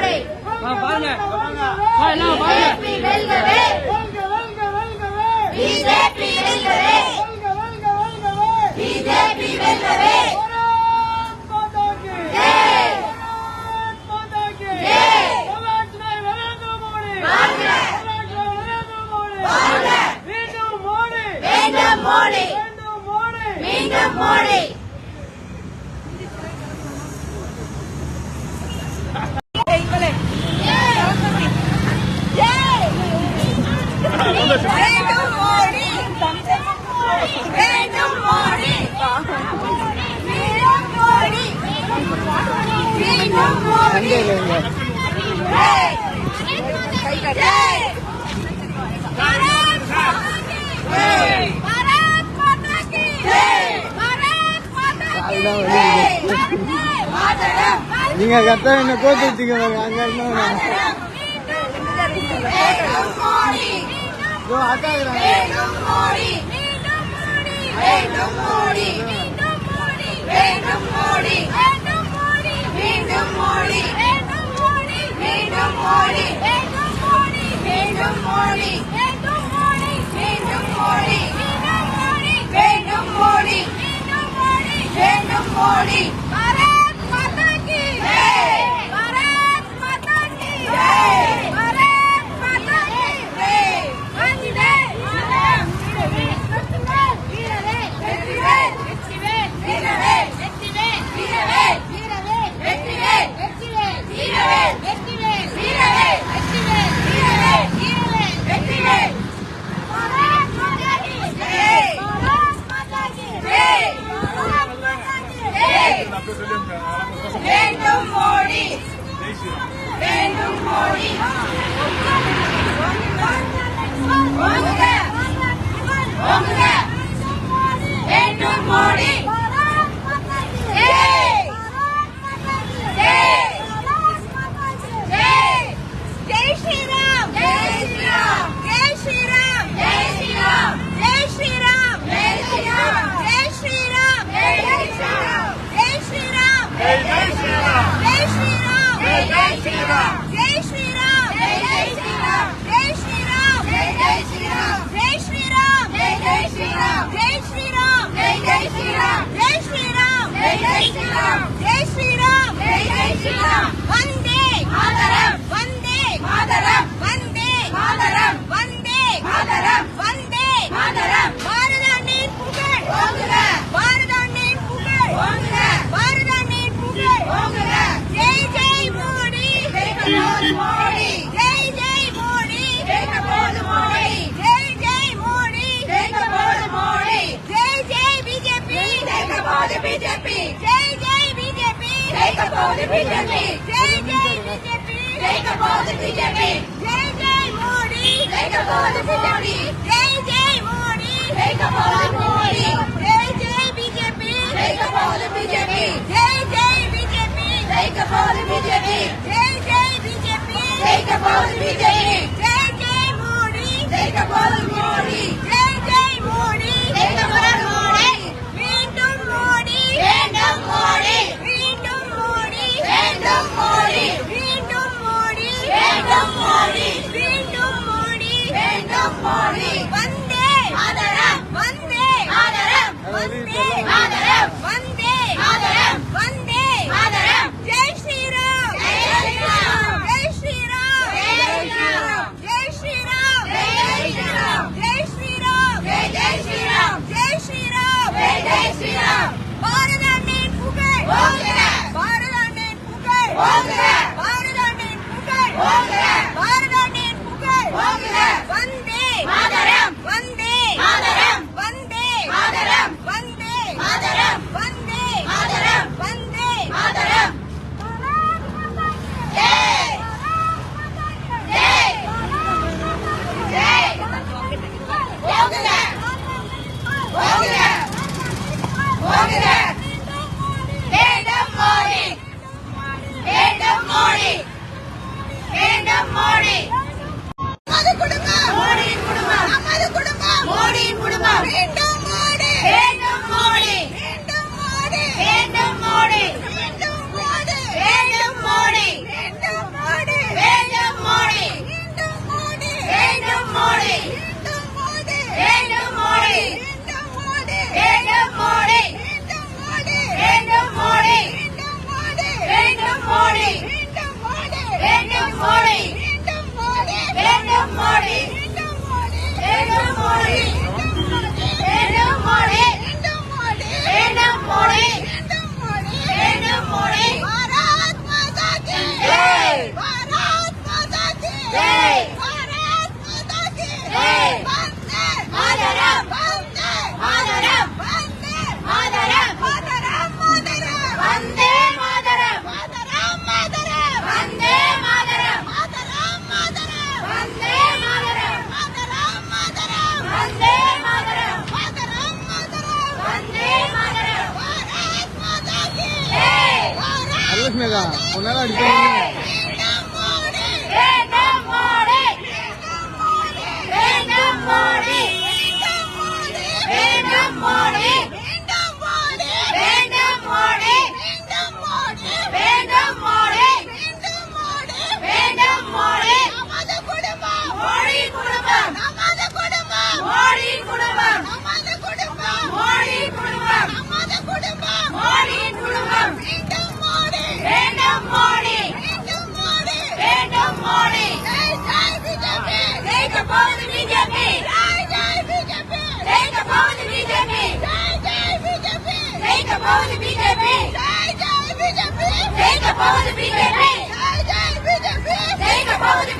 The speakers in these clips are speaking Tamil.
கோடை வெல்கவே. பிஜேபி வெல்கவே. பிஜேபி வெல்கவே. நீங்க கரெக்டா என்ன கோத்து வச்சுக்கோங்க அங்க இருந்தா Morning! మోడీ బీజేపీ జై జై బీజేపీ జై మోడీ బీజేపీ జై జై మోడీ జై మోడీ బీజేపీ జై జై మోడీ జై మోడీ మోడీ జై జై బీజేపీ జై మోడీ బీజేపీ జై జై బీజేపీ జై మోడీ బీజేపీ జై 目がおなら出て。BJP! Take a poll to BJP! Take a poll to BJP! Take a poll to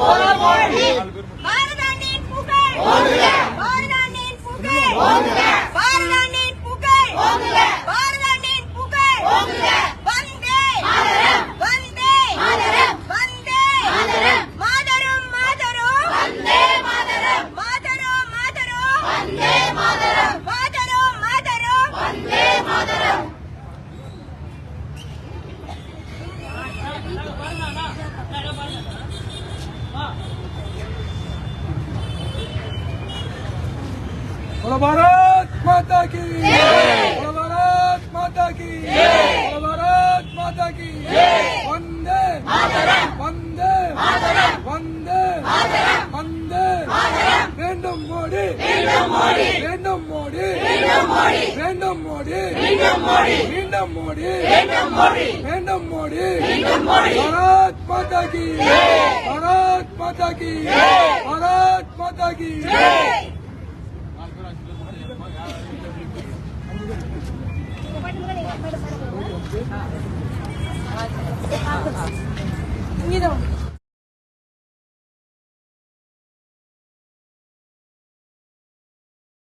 One more hit. की भारत माता की भारत माता की वंदे वंदे वंदे वंदे வேண்டும் மோடி மீண்டும் மோடி வேண்டும் மோடி மீண்டும் மோடி வேண்டும் மோடி மீண்டும் மோடி மீண்டும் மோடி வேண்டும் மோடி வேண்டும் மோடி மீண்டும் மோடி भारत माता की भारत माता की भारत माता की Ini dong.